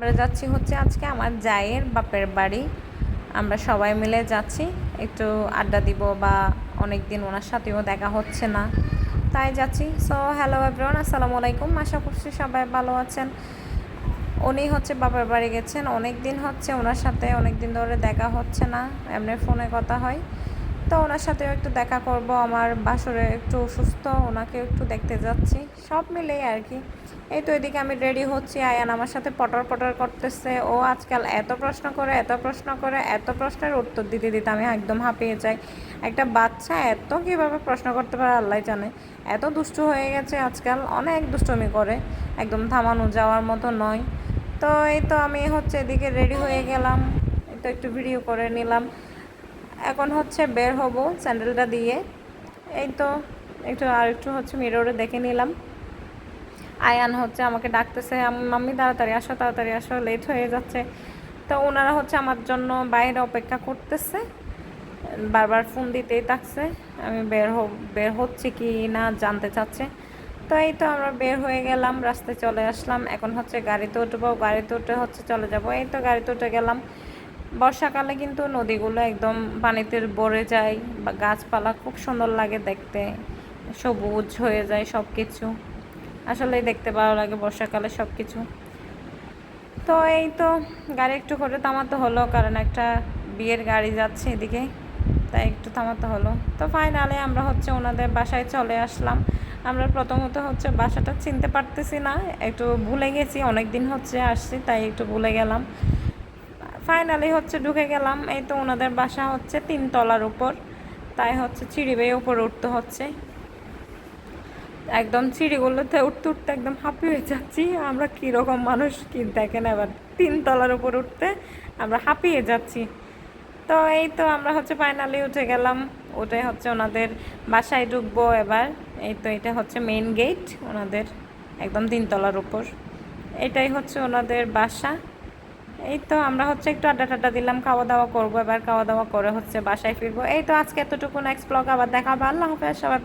আমরা যাচ্ছি হচ্ছে আজকে আমার জায়ের বাপের বাড়ি। আমরা সবাই মিলে যাচ্ছি। একটু আড্ডা দিব বা অনেক দিন ওনার সাথেও দেখা হচ্ছে না। তাই যাচ্ছি। সো হ্যালো এভরিওয়ান আসসালামু আলাইকুম। আশা করছি সবাই ভালো আছেন। উনি হচ্ছে বাপের বাড়ি গেছেন। অনেক দিন হচ্ছে ওনার সাথে অনেক দিন ধরে দেখা হচ্ছে না। এমনি ফোনে কথা হয়। তো ওনার সাথেও একটু দেখা করব, আমার বাসরে একটু অসুস্থ ওনাকে একটু দেখতে যাচ্ছি। সব মিলেই আর কি। এই তো এদিকে আমি রেডি হচ্ছি, আয়ান আমার সাথে পটর পটর করতেছে। ও আজকাল এত প্রশ্ন করে, এত প্রশ্ন করে, এত প্রশ্নের উত্তর দিতে দিতে আমি একদম হাঁপিয়ে যাই। একটা বাচ্চা এত কীভাবে প্রশ্ন করতে পারে আল্লাহ জানে। এত দুষ্টু হয়ে গেছে আজকাল, অনেক দুষ্টমি করে। একদম থামানো যাওয়ার মতো নয়। তো এই তো আমি হচ্ছে এদিকে রেডি হয়ে গেলাম। তো একটু ভিডিও করে নিলাম। এখন হচ্ছে বের হব স্যান্ডেলটা দিয়ে। এই তো, একটু আর একটু হচ্ছে মিররে দেখে নিলাম। আয়ান হচ্ছে আমাকে ডাকতেছে মাম্মি, তাড়াতাড়ি আসো তাড়াতাড়ি আসো লেট হয়ে যাচ্ছে। তো ওনারা হচ্ছে আমার জন্য বাইরে অপেক্ষা করতেছে। বারবার ফোন দিতেই থাকছে, আমি বের হ, বের হচ্ছে কি না জানতে চাচ্ছে। তো এই তো আমরা বের হয়ে গেলাম, রাস্তায় চলে আসলাম। এখন হচ্ছে গাড়িতে উঠবো, গাড়িতে উঠে হচ্ছে চলে যাব। এই তো গাড়িতে উঠে গেলাম। বর্ষাকালে কিন্তু নদীগুলো একদম পানিতে ভরে যায় বা গাছপালা খুব সুন্দর লাগে দেখতে। সবুজ হয়ে যায় সব কিছু আসলেই দেখতে ভালো লাগে বর্ষাকালে সব কিছু তো এই তো গাড়ি একটু করে থামাতে হলো, কারণ একটা বিয়ের গাড়ি যাচ্ছে এদিকে, তাই একটু থামাতে হলো। তো ফাইনালে আমরা হচ্ছে ওনাদের বাসায় চলে আসলাম। আমরা প্রথমত হচ্ছে বাসাটা চিনতে পারতেছি না, একটু ভুলে গেছি অনেক দিন হচ্ছে আসছি, তাই একটু ভুলে গেলাম। ফাইনালি হচ্ছে ঢুকে গেলাম, এই তো ওনাদের বাসা হচ্ছে তিনতলার উপর। তাই হচ্ছে চিড়ি বেয়ে উপরে উঠতে হচ্ছে। একদম চিড়িগুলোতে উঠতে উঠতে একদম হাঁপিয়ে যাচ্ছি। আমরা কীরকম মানুষ কি দেখেন এবার, তিনতলার উপর উঠতে আমরা হাঁপিয়ে যাচ্ছি। তো এই তো আমরা হচ্ছে ফাইনালি উঠে গেলাম। ওটাই হচ্ছে ওনাদের বাসায় ঢুকবো এবার। এই তো এটা হচ্ছে মেইন গেট ওনাদের একদম তিনতলার উপর। এটাই হচ্ছে ওনাদের বাসা। এই তো আমরা হচ্ছে একটু আড্ডা টাড্ডা দিলাম খাওয়া দাওয়া করব, এবার খাওয়া দাওয়া করে হচ্ছে বাসায় ফিরবো। এই তো আজকে এতটুকু নেক্সট ব্লগ আবার দেখা হবে আল্লাহ হাফেজ, সবাই